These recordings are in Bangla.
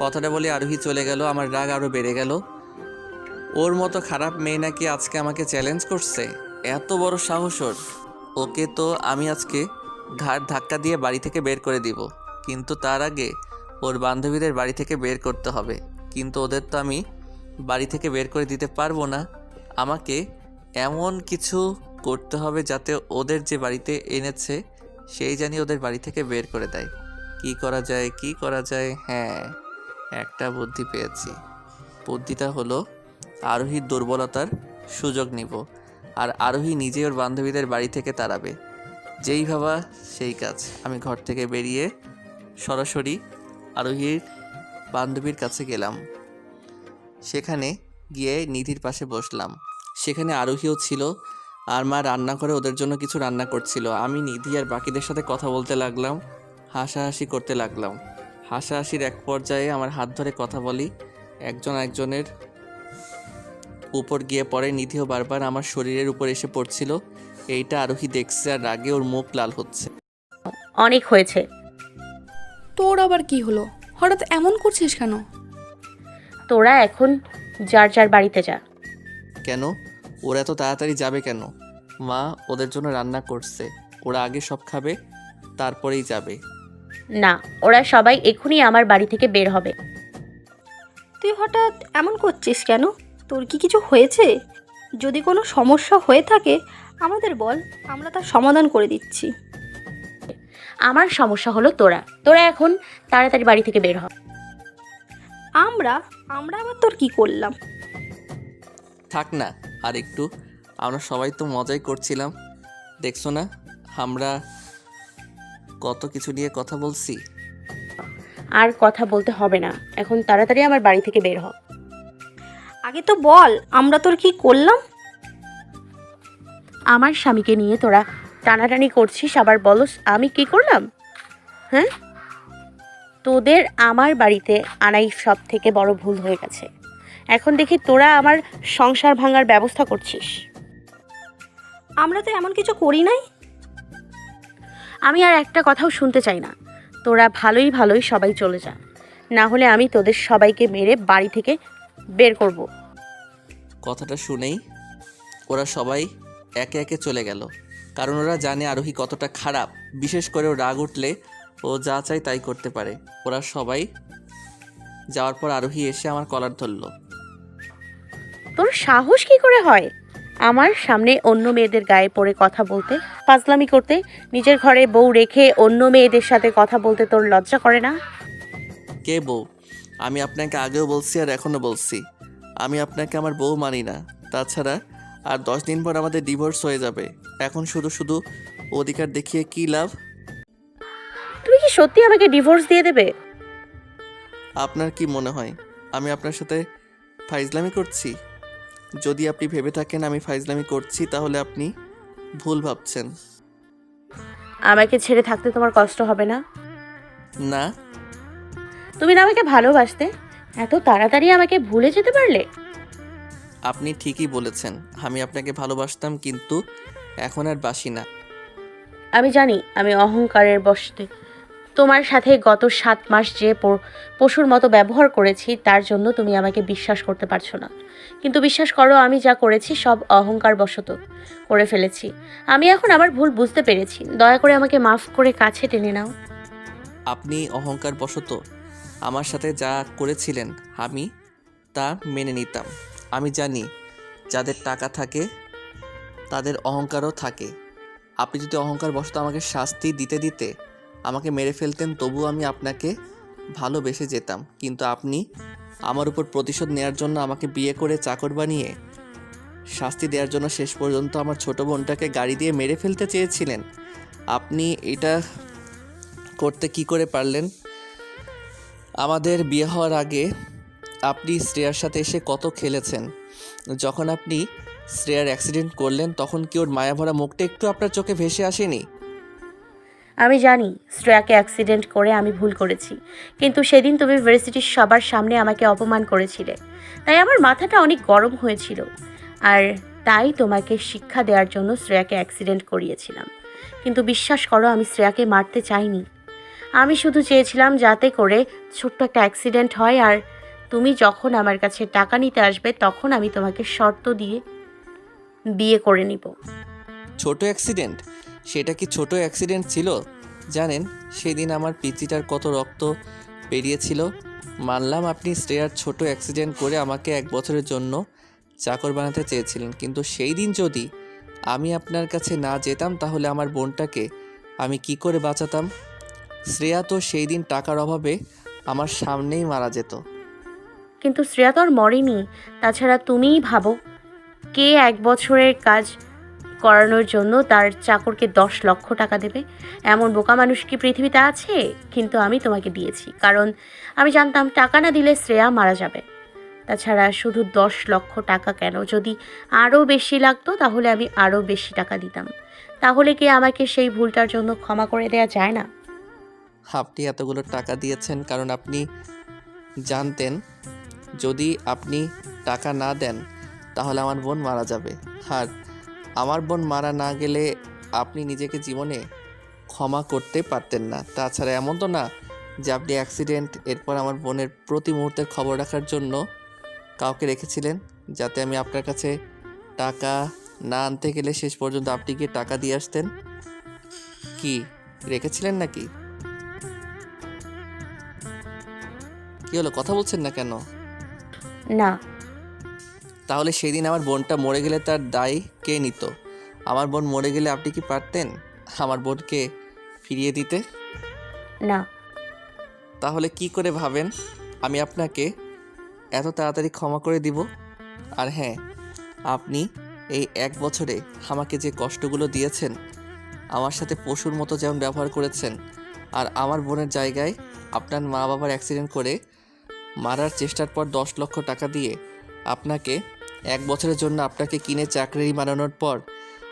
কথাটা বলে আরোহী চলে গেল, আমার রাগ আরও বেড়ে গেল। ওর মতো খারাপ মেয়ে নাকি আজকে আমাকে চ্যালেঞ্জ করছে? এত বড় সাহস ওর। ওকে তো আমি আজকে ঘাট ধাক্কা দিয়ে বাড়ি থেকে বের করে দিব। কিন্তু তার আগে ওর বান্ধবীদের বাড়ি থেকে বের করতে হবে। কিন্তু ওদের তো আমি বাড়ি থেকে বের করে দিতে পারব না। আমাকে এমন কিছু করতে হবে যাতে ওদের যে বাড়িতে এনেছে সেই জানি ওদের বাড়ি থেকে বের করে দেয়। কি করা যায়, কি করা যায়? হ্যাঁ একটা বুদ্ধি পেয়েছি। বুদ্ধিটা হলো, আরোহীর দুর্বলতার সুযোগ নিব, আর আরোহী নিজে ওর বান্ধবীদের বাড়ি থেকে তাড়াবে। যেই ভাবা, সেই কাজ। আমি ঘর থেকে বেরিয়ে সরাসরি আরোহীর বান্ধবীর কাছে গেলাম। সেখানে গিয়ে নিধির পাশে বসলাম। সেখানে আরোহীও ছিল আর মা রান্না করে ওদের জন্য কিছু রান্না করছিল। আমি নিধি আর বাকিদের সাথে কথা বলতে লাগলাম হাসাহাসি করতে লাগলাম। হাসাহাসির এক পর্যায়ে আমার হাত ধরে কথা বলি একজন একজনের উপর গিয়ে পড়ে। নিধিও বারবার আমার শরীরের উপর এসে পড়ছিল এইটা আরোহী দেখছে আর রাগে ওর মুখ লাল হচ্ছে। অনেক হয়েছে। তোর আবার কি হলো? হঠাৎ এমন করছিস কেন? তোরা এখন যার যার বাড়িতে যা। কেন? ওরা এত তাড়াতাড়ি যাবে কেন? মা ওদের জন্য রান্না করছে। ওরা আগে সব খাবে তারপরেই যাবে। না ওরা সবাই এক্ষুনি আমার বাড়ি থেকে বের হবে। তুই হঠাৎ এমন করছিস কেন? তোর কি কিছু হয়েছে? যদি কোনো সমস্যা হয়ে থাকে আমাদের বল আমরা তার সমাধান করে দিচ্ছি। আমার সমস্যা হলো তোরা। তোরা এখন তাড়াতাড়ি বাড়ি থেকে বের হ। আমরা আমরা আবার তোর কি করলাম? থাক না আর একটু। আমরা সবাই তো মজাই করছিলাম। দেখছ না? আমরা কত কিছু নিয়ে কথা বলছি। আর কথা বলতে হবে না। এখন তাড়াতাড়ি আমার বাড়ি থেকে বের হ। আগে তো বল, আমরা তোর কি করলাম? আমার স্বামীকে নিয়ে তোরা টানাটানি করছিস, আবার বলস আমি কি করলাম? হ্যাঁ? তোদের আমার বাড়িতে আনাই সব থেকে বড় ভুল হয়ে গেছে। এখন দেখি তোরা আমার সংসার ভাঙার ব্যবস্থা করছিস। আমরা তো এমন কিছু করি নাই। আমি আর একটা কথাও শুনতে চাই না। তোরা ভালোই ভালোই সবাই চলে যা। না হলে আমি তোদের সবাইকে মেরে বাড়ি থেকে বের করব। কথাটা শুনেই ওরা সবাই একে একে চলে গেল। কারণ ওরা জানে আরোহী কতটা খারাপ। বিশেষ করে ও রাগ উঠলে ও যা চায় তাই করতে পারে। ওরা সবাই যাওয়ার পর আরোহী এসে আমার কলার ধরলো। তোর সাহস কি করে হয়? আমার সামনে অন্য মেয়েদের গায়ে পড়ে কথা বলতে ফাজলামি করতে নিজের ঘরে বউ রেখে অন্য মেয়েদের সাথে কথা বলতে তোর লজ্জা করে না? কে বউ? আমি আপনাকে আগেও বলছি আর এখনও বলছি। আমি আপনাকে আমার বউ মানি না। তাছাড়া আর দশ দিন পর আমাদের ডিভোর্স হয়ে যাবে। এখন শুধু শুধু অধিকার দেখিয়ে কী লাভ? তুমি কি সত্যি আমাকে ডিভোর্স দিয়ে দেবে? আপনার কি মনে হয়? আমি আপনার সাথে ফাইজলামি করছি? যদি আপনি ভেবে থাকেন আমি ফাইজলামি করছি তাহলে আপনি ভুল ভাবছেন। আমাকে ছেড়ে থাকতে তোমার কষ্ট হবে না? না। তুমি না আমাকে ভালোবাসতে? এত তাড়াতাড়ি আমাকে ভুলে যেতে পারলে? আপনি ঠিকই বলেছেন আমি আপনাকে ভালোবাসতাম কিন্তু এখন আর বাসি না। আমি জানি আমি অহংকারের বশতে। তোমার সাথে গত সাত মাস যে পশুর মতো ব্যবহার করেছি, তার জন্য তুমি আমাকে বিশ্বাস করতে পারছ না। কিন্তু বিশ্বাস করো, আমি যা করেছি সব অহংকার বশত করে ফেলেছি। আমি এখন আমার ভুল বুঝতে পেরেছি। দয়া করে আমাকে মাফ করে কাছে টেনে নাও। আপনি অহংকার বশত আমার সাথে যা করেছিলেন, আমি তা মেনে নিতাম। আমি জানি যাদের টাকা থাকে, তাদের অহংকারও থাকে। আপনি যদি অহংকার বশত আমাকে শাস্তি দিতে দিতে আমাকে মেরে ফেলতেন, তবুও আমি আপনাকে ভালোবেসে যেতাম। কিন্তু আপনি আমার উপর প্রতিশোধ নেওয়ার জন্য আমাকে বিয়ে করে চাকর বানিয়ে শাস্তি দেওয়ার জন্য শেষ পর্যন্ত আমার ছোট বোনটাকে গাড়ি দিয়ে মেরে ফেলতে চেয়েছিলেন। আপনি এটা করতে কি করে পারলেন? আমাদের বিয়ে হওয়ার আগে আপনি শ্রেয়ার সাথে এসে কত খেলেছেন? যখন আপনি শ্রেয়ার অ্যাক্সিডেন্ট করলেন, তখন কি ওর মায়াভরা মুখটা একটু আপনার চোখে ভেসে আসেনি? আমি জানি শ্রেয়াকে অ্যাক্সিডেন্ট করে আমি ভুল করেছি, কিন্তু সেদিন তুমি ভার্সিটির সবার সামনে আমাকে অপমান করেছিলে। তাই আমার মাথাটা অনেক গরম হয়েছিল আর তাই তোমাকে শিক্ষা দেওয়ার জন্য শ্রেয়াকে অ্যাক্সিডেন্ট করিয়েছিলাম। কিন্তু বিশ্বাস করো, আমি শ্রেয়াকে মারতে চাইনি। আমি শুধু চেয়েছিলাম যাতে করে ছোট্ট একটা অ্যাক্সিডেন্ট হয় আর তুমি যখন আমার কাছে টাকা নিতে আসবে, তখন আমি তোমাকে শর্ত দিয়ে বিয়ে করে নিব। ছোট অ্যাক্সিডেন্ট সেটা কি ছোট অ্যাক্সিডেন্ট ছিল? জানেন, সেদিন আমার পিচিটার কত রক্ত বেরিয়েছিল। মানলাম আপনি শ্রেয়ার ছোট অ্যাক্সিডেন্ট করে আমাকে এক বছরের জন্য চাকর বানাতে চেয়েছিলেন। কিন্তু সেই দিন যদি আমি আপনার কাছে না যেতাম, তাহলে আমার বোনটাকে আমি কি করে বাঁচাতাম? শ্রেয়া তো সেই দিন টাকার অভাবে আমার সামনেই মারা যেত। কিন্তু শ্রেয়া তো আর মরেনি। তাছাড়া তুমিই ভাবো, কে এক বছরের কাজ করানোর জন্য তার চাকরকে দশ লক্ষ টাকা দেবে। এমন বোকা মানুষ কি পৃথিবীতে আছে? কিন্তু আমি তোমাকে দিয়েছি, কারণ আমি জানতাম টাকা না দিলে শ্রেয়া মারা যাবে। তাছাড়া শুধু দশ লক্ষ টাকা কেন? যদি আরও বেশি লাগতো, তাহলে আমি আরও বেশি টাকা দিতাম। তাহলে কি আমাকে সেই ভুলটার জন্য ক্ষমা করে দেওয়া যায় না? আপনি এতগুলো টাকা দিয়েছেন কারণ আপনি জানতেন, যদি আপনি টাকা না দেন, তাহলে আমার বোন মারা যাবে। আর আমার বোন মারা না গেলে আপনি নিজেকে জীবনে ক্ষমা করতে পারতেন না। তাছাড়া এমন তো না যে আপনি অ্যাক্সিডেন্ট এরপর আমার বোনের প্রতি মুহূর্তের খবর রাখার জন্য কাউকে রেখেছিলেন, যাতে আমি আপনার কাছে টাকা না আনতে গেলে শেষ পর্যন্ত আপনি গিয়ে টাকা দিয়ে আসতেন? কি, রেখেছিলেন নাকি? কি হলো, কথা বলছেন না কেন? না তাহলে সেদিন আমার বোনটা মরে গেলে তার দায় কে নিত? আমার বোন মরে গেলে আপনি কি পারতেন আমার বোনকে ফিরিয়ে দিতে? না। তাহলে কি করে ভাবেন? আমি আপনাকে এত তাড়াতাড়ি ক্ষমা করে দিব? আর হ্যাঁ আপনি এই এক বছরে আমাকে যে কষ্টগুলো দিয়েছেন আমার সাথে পশুর মতো যেমন ব্যবহার করেছেন আর আমার বোনের জায়গায় আপনার মা বাবার অ্যাক্সিডেন্ট করে মারার চেষ্টার পর দশ লক্ষ টাকা দিয়ে আপনাকে এক বছরের জন্য আপনাকে কিনে চাকরি বানানোর পর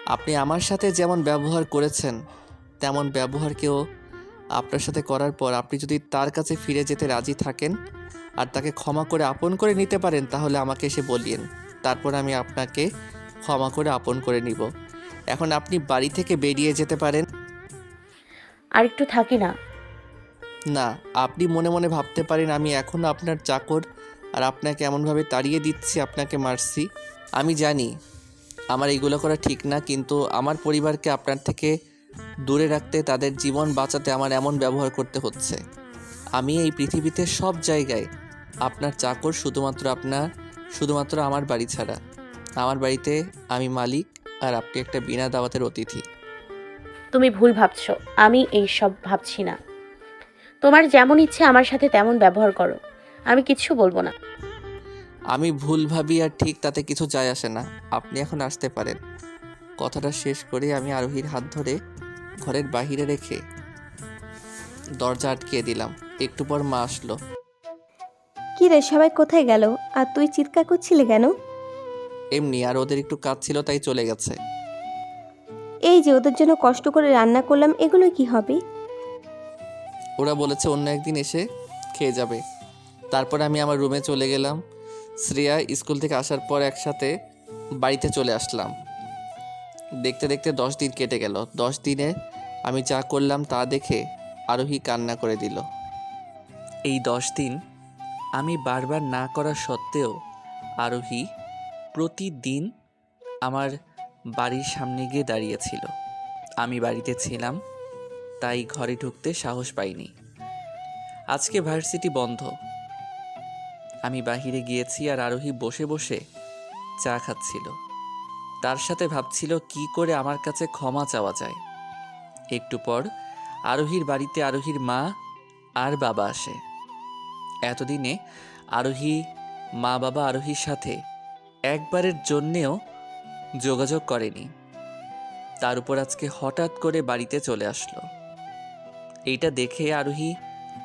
আপনি আমার সাথে যেমন ব্যবহার করেছেন তেমন ব্যবহারকেও আপনার সাথে করার পর আপনি যদি তার কাছে ফিরে যেতে রাজি থাকেন আর তাকে ক্ষমা করে আপন করে নিতে পারেন তাহলে আমাকে এসে বলিয়েন। তারপর আমি আপনাকে ক্ষমা করে আপন করে নিব। এখন আপনি বাড়ি থেকে বেরিয়ে যেতে পারেন। আর একটু থাকি না। না আপনি মনে মনে ভাবতে পারেন আমি এখনও আপনার চাকর আর আপনাকে এমনভাবে তাড়িয়ে দিচ্ছি আপনাকে মারছি আমি জানি আমার এইগুলো করা ঠিক না, কিন্তু আমার পরিবারকে আপনার থেকে দূরে রাখতে, তাদের জীবন বাঁচাতে আমার এমন ব্যবহার করতে হচ্ছে। আমি এই পৃথিবীতে সব জায়গায় আপনার চাকর শুধুমাত্র আপনার, শুধুমাত্র আমার বাড়ি ছাড়া। আমার বাড়িতে আমি মালিক আর আপনি একটা বিনা দাওয়াতের অতিথি। তুমি ভুল ভাবছ, আমি এই সব ভাবছি না। তোমার যেমন ইচ্ছে আমার সাথে তেমন ব্যবহার করো। আমি কিচ্ছু বলব না। আমি ভুল ভাবি আর ঠিক তাতে কিছু যায় আসে না। আপনি এখন আসতে পারেন। কথাটা শেষ করে আমি আরোহীর হাত ধরে ঘরের বাহিরে রেখে দরজা আটকিয়ে দিলাম। একটু পর মা আসলো। কি রে সবাই কোথায় গেল? আর তুই চিৎকার করছিলি কেন? এমনি আর ওদের একটু কাজ ছিল তাই চলে গেছে। এই যে ওদের জন্য কষ্ট করে রান্না করলাম এগুলো কি হবে? ওরা বলেছে অন্য একদিন এসে খেয়ে যাবে। তারপর আমি আমার রুমে চলে গেলাম। শ্রেয়া স্কুল থেকে আসার পর একসাথে বাড়িতে চলে আসলাম। দেখতে দেখতে দশ দিন কেটে গেল। দশ দিনে আমি যা করলাম তা দেখে আরোহী কান্না করে দিল। এই দশ দিন আমি বারবার না করা সত্ত্বেও আরোহী প্রতিদিন আমার বাড়ির সামনে গিয়ে দাঁড়িয়েছিল। আমি বাড়িতে ছিলাম, তাই ঘরে ঢুকতে সাহস পাইনি। আজকে ভার্সিটি বন্ধ। আমি বাহিরে গিয়েছি আর আরোহী বসে বসে চা খাচ্ছিল। তার সাথে ভাবছিল কি করে আমার কাছে ক্ষমা চাওয়া যায়। একটু পর আরোহীর বাড়িতে আরোহীর মা আর বাবা আসে। এতদিনে আরোহী, মা বাবা আরোহীর সাথে একবারের জন্যেও যোগাযোগ করেনি। তার উপর আজকে হঠাৎ করে বাড়িতে চলে আসলো। এইটা দেখে আরোহী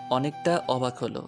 অনেকটা অবাক হলো।